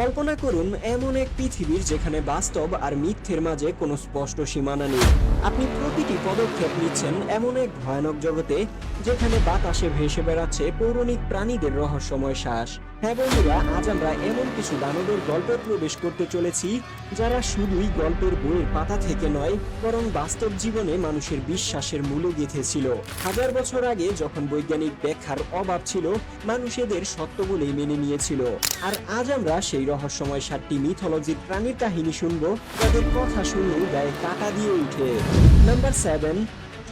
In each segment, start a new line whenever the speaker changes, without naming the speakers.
কল্পনা করুন, এমন এক পৃথিবীর যেখানে বাস্তব আর মিথ্যের মাঝে কোনো স্পষ্ট সীমানা নেই। আপনি প্রতিটি পদক্ষেপ নিচ্ছেন এমন এক ভয়ানক জগতে যেখানে বাতাসে ভেসে বেড়াচ্ছে পৌরাণিক প্রাণীদের রহস্যময় শ্বাস হ্যাঁ বন্ধুরা, আজ আমরা এমন কিছু দানবের গল্পে প্রবেশ করতে চলেছি, যারা শুধুই গল্পের বইয়ের পাতা থেকে নয়, বরং বাস্তব জীবনে মানুষের বিশ্বাসের মূলে গেঁথেছিল। হাজার বছর আগে যখন বৈজ্ঞানিক ব্যাখ্যার অভাব ছিল, মানুষ এদের সত্য বলেই মেনে নিয়েছিল। আর আজ আমরা সেই রহস্যময় সাতটি মিথোলজির প্রাণীর কাহিনী শুনব, যাদের কথা শুনলেই গায়ে কাটা দিয়ে উঠে। নাম্বার সেভেন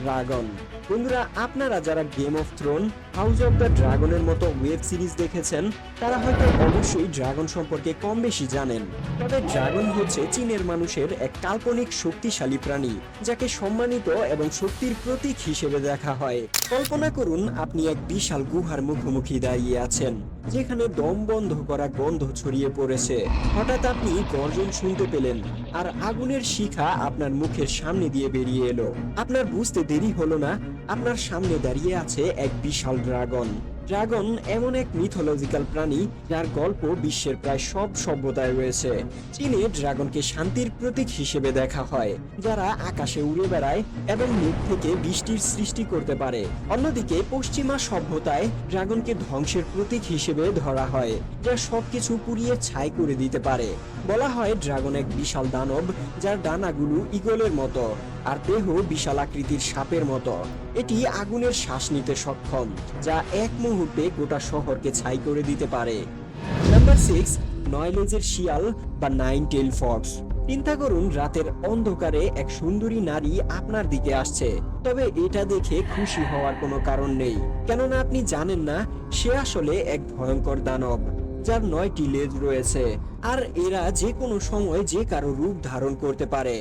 ড্রাগন বন্ধুরা, আপনারা যারা game of throne house of the ড্রাগনের মতো ওয়েব সিরিজ দেখেছেন, তারা হয়তো অবশ্যই ড্রাগন সম্পর্কে কম বেশি জানেন। তবে ড্রাগন হচ্ছে চীনের মানুষের এক কাল্পনিক শক্তিশালী প্রাণী, যাকে সম্মানিত এবং শক্তির প্রতীক হিসেবে দেখা হয়। কল্পনা করুন, আপনি এক বিশাল গুহার মুখোমুখি দাঁড়িয়ে আছেন, যেখানে দম বন্ধ করা গন্ধ ছড়িয়ে পড়েছে। হঠাৎ আপনি গর্জন শুনতে পেলেন, আর আগুনের শিখা আপনার মুখের সামনে দিয়ে বেরিয়ে এলো। আপনার বুঝতে দেরি হলো না আপনার সামনে দাঁড়িয়ে আছে এক বিশাল ড্রাগন। ড্রাগন এমন এক মিথোলজিক্যাল প্রাণী যার গল্প বিশ্বের প্রায় সব সভ্যতায় রয়েছে। চীনে ড্রাগনকে শান্তির প্রতীক হিসেবে দেখা হয়, যারা আকাশে উড়ে বেড়ায় এবং মুখ থেকে বৃষ্টির সৃষ্টি করতে পারে। অন্যদিকে পশ্চিমা সভ্যতায় ড্রাগনকে ধ্বংসের প্রতীক হিসেবে ধরা হয়, যা সবকিছু পুড়িয়ে ছাই করে দিতে পারে। বলা হয় ড্রাগন এক বিশাল দানব, যার ডানাগুলো ইগলের মতো, আর দেহ বিশাল আকৃতির সাপের মতো। এটি আগুনের শ্বাস নিতে সক্ষম, যা এক মুহূর্তে গোটা শহরকে ছাই করে দিতে পারে। নাম্বার সিক্স নয় লেজের শিয়াল বা নাইন টেল ফক্স চিন্তা করুন রাতের অন্ধকারে এক সুন্দরী নারী আপনার দিকে আসছে। তবে এটা দেখে খুশি হওয়ার কোনো কারণ নেই, কেননা আপনি জানেন না, সে আসলে এক ভয়ঙ্কর দানব, যার নয়টি লেজ রয়েছে। আর এরা যে কোনো সময় যে কারও রূপ ধারণ করতে পারে।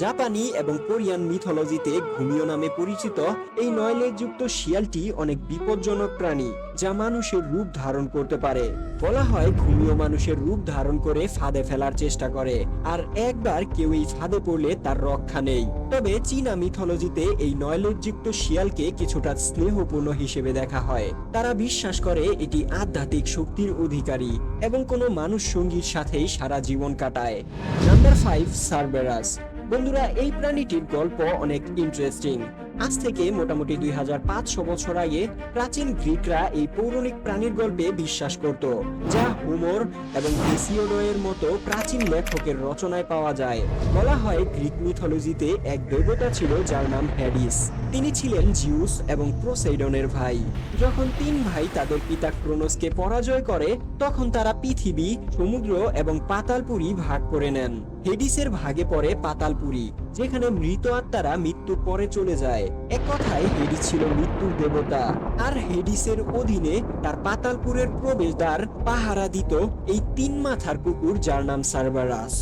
জাপানি এবং কোরিয়ান মিথোলজিতে ঘুমিও নামে পরিচিত এই নয় লেজযুক্ত শিয়ালটি অনেক বিপজ্জনক প্রাণী, যা মানুষের রূপ ধারণ করতে পারে। বলা হয় ঘুমিও মানুষের রূপ ধারণ করে ফাঁদে ফেলার চেষ্টা করে, আর একবার কেউ এই ফাঁদে পড়লে তার রক্ষা নেই। তবে চীনা মিথোলজিতে এই নয় লেজযুক্ত শিয়ালকে কিছুটা স্নেহপূর্ণ হিসেবে দেখা হয়। তারা বিশ্বাস করে এটি আধ্যাত্মিক শক্তির অধিকারী এবং কোনো মানুষ সঙ্গীর সাথেই সারা জীবন কাটায়। নাম্বার ফাইভ সার্বেরাস বন্ধুরা, এই প্রাণীটির গল্প অনেক ইন্টারেস্টিং আজ থেকে মোটামুটি দুই হাজার পাঁচশো বছর আগে প্রাচীন গ্রিকরা এই পৌরাণিক প্রাণীর গল্পে বিশ্বাস করত, যা হোমর এবং হেসিওডয়ের মতো প্রাচীন লেখকের রচনায় পাওয়া যায়। বলা হয় গ্রিক মিথোলজিতে এক দেবতা ছিল যার নাম হ্যাডিস। তিনি ছিলেন জিউস এবং প্রোসাইডনের ভাই। যখন তিন ভাই তাদের পিতা ক্রোনোসকে পরাজয় করে, তখন তারা পৃথিবী, সমুদ্র এবং পাতালপুরি ভাগ করে নেন। হেডিসের ভাগে পড়ে পাতালপুরি, যেখানে মৃত আত্মারা মৃত্যুর পরে চলে যায়। এক কথায়, হেডিস ছিল মৃত্যুর দেবতা। আর হেডিসের অধীনে তার পাতালপুরের প্রবেশদ্বার পাহারা দিত এই তিন মাথার কুকুর যার নাম সার্বারাস।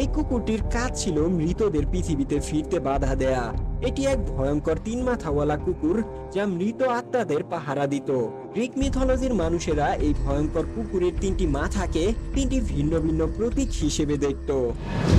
এই কুকুরটির কাজ ছিল মৃতদের পৃথিবীতে ফিরতে বাধা দেয়া। এটি এক ভয়ঙ্কর তিন মাথাওয়ালা কুকুর যা মৃত আত্মাদের পাহারা দিত। গ্রিক মিথোলজির মানুষেরা এই ভয়ঙ্কর কুকুরের তিনটি মাথাকে তিনটি ভিন্ন ভিন্ন প্রতীক হিসেবে দেখত।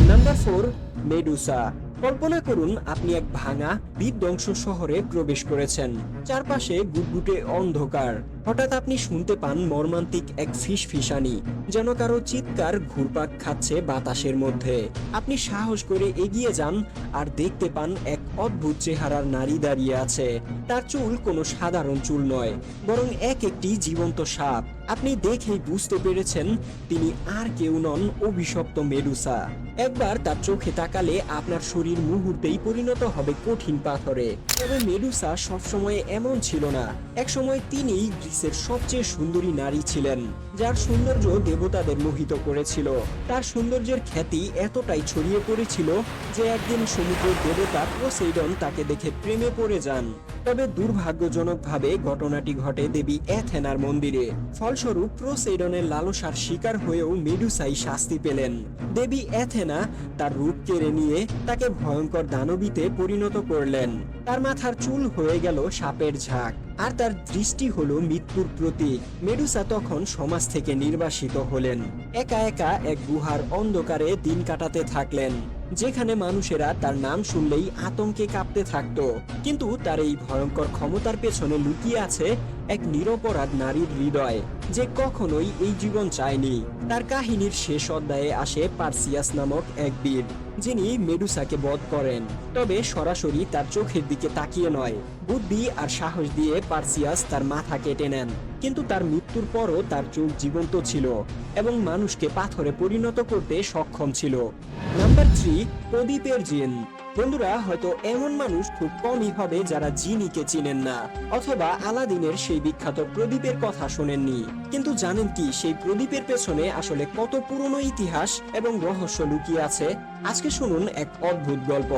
নাম্বার ফোর মেডুসা কল্পনা করুন, আপনি এক ভাঙা, বিধ্বংস শহরে প্রবেশ করেছেন। চারপাশে গুটগুটে অন্ধকার। হঠাৎ আপনি শুনতে পান মর্মান্তিক এক ফিস ফিসানি, যেন কারও চিৎকার ঘুরপাক খাচ্ছে বাতাসের মধ্যে। আপনি সাহস করে এগিয়ে যান আর দেখতে পান এক অদ্ভুত চেহারার নারী দাঁড়িয়ে আছে। তার চুল কোনো সাধারণ চুল নয়, বরং এক একটি জীবন্ত সাপ। আপনি দেখেই বুঝতে পেরেছেন তিনি আর কেউ নন অভিশপ্ত মেডুসা। একবার তার চোখে তাকালে আপনার শরীর মুহূর্তেই পরিণত হবে কঠিন পাথরে। তবে মেডুসা সবসময় এমন ছিল না। একসময় তিনি গ্রিসের সবচেয়ে সুন্দরী নারী ছিলেন, যার সৌন্দর্য দেবতাদের মোহিত করেছিল। তার সৌন্দর্যের খ্যাতি এতটাই ছড়িয়ে পড়েছিল যে একদিন সমুদ্রের দেবতা পোসেইডন তাকে দেখে প্রেমে পড়ে যান। তবে দুর্ভাগ্যজনকভাবে ঘটনাটি ঘটে দেবী অ্যাথেনার মন্দিরে। ফলস্বরূপ প্রোসেইডনের লালসার শিকার হয়েও মেডুসাই শাস্তি পেলেন। দেবী অ্যাথেনা তার রূপ কেড়ে নিয়ে তাকে ভয়ঙ্কর দানবীতে পরিণত করলেন। তার মাথার চুল হয়ে গেল সাপের ঝাঁক। আর তার দৃষ্টি হলো মৃত্যুর প্রতীক। মেডুসা তখন সমাজ থেকে নির্বাসিত হলেন। একা একা এক গুহার অন্ধকারে দিন কাটাতে থাকলেন। যেখানে মানুষেরা তার নাম শুনলেই আতঙ্কে কাঁপতে থাকতো। কিন্তু তার এই ভয়ঙ্কর ক্ষমতার পেছনে লুকিয়ে আছে এক নিরপরাধ নারীর হৃদয়, যে কখনোই এই জীবন চায়নি। তার কাহিনীর শেষ অধ্যায়ে আসে পার্সিয়াস নামক এক বীর, যিনি মেডুসাকে বধ করেন। তবে সরাসরি তার চোখের দিকে তাকিয়ে নয়, বুদ্ধি আর সাহস দিয়ে পার্সিয়াস তার মাথা কেটে নেন। কিন্তু তার মৃত্যুর পরও তার চোখ জীবন্ত ছিল এবং মানুষকে পাথরে পরিণত করতে সক্ষম ছিল। নাম্বার থ্রি প্রদীপের জিন বন্ধুরা, হয়তো এমন মানুষ খুব কমই হবে যারা জিনিকে চিনেন না, অথবা আলাদিনের সেই বিখ্যাত প্রদীপের কথা শোনেননি। কিন্তু জানেন কি, সেই প্রদীপের পেছনে আসলে কত পুরনো ইতিহাস এবং রহস্য লুকিয়ে আছে? আজকে শুনুন এক অদ্ভুত গল্প,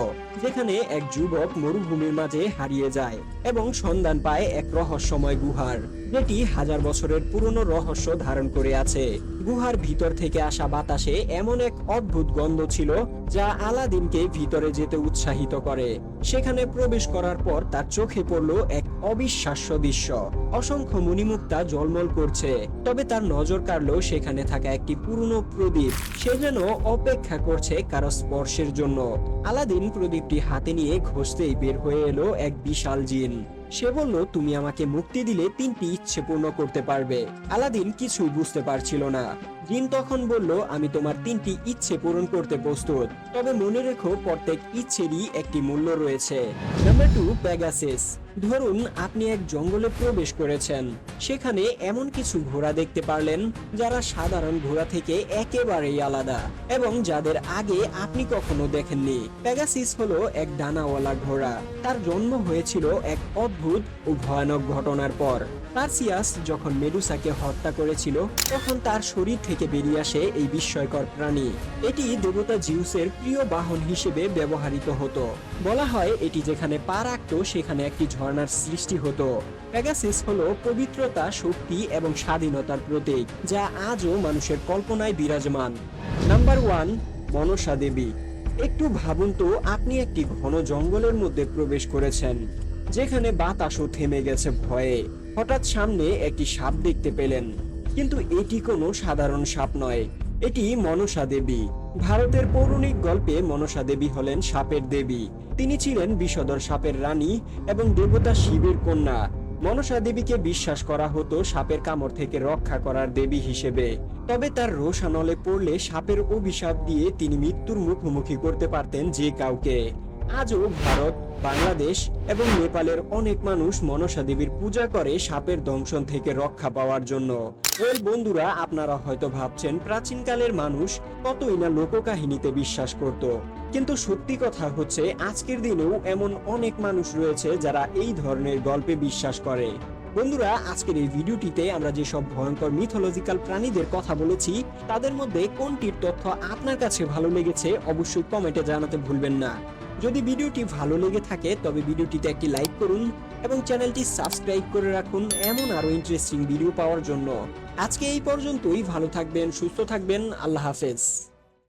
যেখানে এক যুবক মরুভূমির মাঝে হারিয়ে যায় এবং সন্ধান পায় এক রহস্যময় গুহার। যেটি হাজার বছরের পুরনো রহস্য ধারণ করে আছে। গুহার ভিতর থেকে আসা বাতাসে এমন এক অদ্ভুত গন্ধ ছিল, যা আলাদিনকে ভিতরে যেতে উৎসাহিত করে। সেখানে প্রবেশ করার পর তার চোখে পড়ল এক অবিশ্বাস্য দৃশ্য। অসংখ্য মুনিমুক্তা জলমল করছে। তবে তার নজর কাড়ল সেখানে থাকা একটি পুরনো প্রদীপ। সে যেন অপেক্ষা করছে কারও স্পর্শের জন্য। আলাদিন প্রদীপটি হাতে নিয়ে ঘষতেই বের হয়ে এলো এক বিশাল জিন। সে বলল, তুমি আমাকে মুক্তি দিলে তিনটি ইচ্ছে পূর্ণ করতে পারবে। আলাদিন কিছুই বুঝতে পারছিল না। জিন তখন বলল, আমি তোমার তিনটি ইচ্ছে পূরণ করতে প্রস্তুত। তবে মনে রেখো, প্রত্যেক ইচ্ছেরই একটি মূল্য রয়েছে। নাম্বার টু প্যাগাসিস ধরুন, আপনি এক জঙ্গলে প্রবেশ করেছেন। সেখানে এমন কিছু ঘোড়া দেখতে পারলেন, যারা সাধারণ ঘোড়া থেকে একেবারেই আলাদা এবং যাদের আগে আপনি কখনো দেখেননি। প্যাগাসিস হলো এক ডানাওয়ালা ঘোড়া। তার জন্ম হয়েছিল এক অদ্ভুত ও ভয়ানক ঘটনার পর। পার্সিয়াস যখন মেডুসাকে হত্যা করেছিল, তখন তার শরীর থেকে বেরিয়ে আসে এই বিস্ময়কর প্রাণী। এটি দেবতা জিউসের প্রিয় বাহন হিসেবে ব্যবহৃত হতো। বলা হয় এটি যেখানে পা রাখতো, সেখানে একটি ঝর্ণার সৃষ্টি হতো। প্যাগাসিস হলো পবিত্রতা, শক্তি এবং স্বাধীনতার প্রতীক, যা আজও মানুষের কল্পনায় বিরাজমান। নাম্বার ওয়ান মনসা দেবী একটু ভাবুন তো, আপনি একটি ঘন জঙ্গলের মধ্যে প্রবেশ করেছেন। যেখানে বাতাসও থেমে গেছে ভয়ে। হঠাৎ সামনে একটি সাপ দেখতে পেলেন। কিন্তু এটি কোনো সাধারণ সাপ নয়, এটি মনসা দেবী। ভারতের পৌরাণিক গল্পে মনসা দেবী হলেন সাপের দেবী। তিনি ছিলেন বিষধর সাপের রানী এবং দেবতা শিবের কন্যা। মনসা দেবীকে বিশ্বাস করা হতো সাপের কামড় থেকে রক্ষা করার দেবী হিসেবে। তবে তার রোষানলে পড়লে সাপের অভিশাপ দিয়ে তিনি মৃত্যুর মুখোমুখি করতে পারতেন যে কাউকে। আজও ভারত, বাংলাদেশ এবং নেপালের অনেক মানুষ মনসা দেবীর পূজা করে সাপের দংশন থেকে রক্ষা পাওয়ার জন্য। ওই বন্ধুরা, আপনারা হয়তো ভাবছেন, প্রাচীনকালের মানুষ কতই না লোককাহিনীতে বিশ্বাস করত। কিন্তু সত্যি কথা হচ্ছে, আজকের দিনেও এমন অনেক মানুষ রয়েছে যারা এই ধরনের গল্পে বিশ্বাস করে। বন্ধুরা, আজকের এই ভিডিওটিতে আমরা যেসব ভয়ঙ্কর মিথোলজিক্যাল প্রাণীদের কথা বলেছি, তাদের মধ্যে কোনটির তথ্য আপনার কাছে ভালো লেগেছে অবশ্যই কমেন্টে জানাতে ভুলবেন না। যদি ভিডিওটি ভালো লেগে থাকে, তবে ভিডিওটিতে একটি লাইক করুন এবং চ্যানেলটি সাবস্ক্রাইব করে রাখুন এমন আরও ইন্টারেস্টিং ভিডিও পাওয়ার জন্য। আজকে এই পর্যন্তই, ভালো থাকবেন, সুস্থ থাকবেন, আল্লাহ হাফেজ।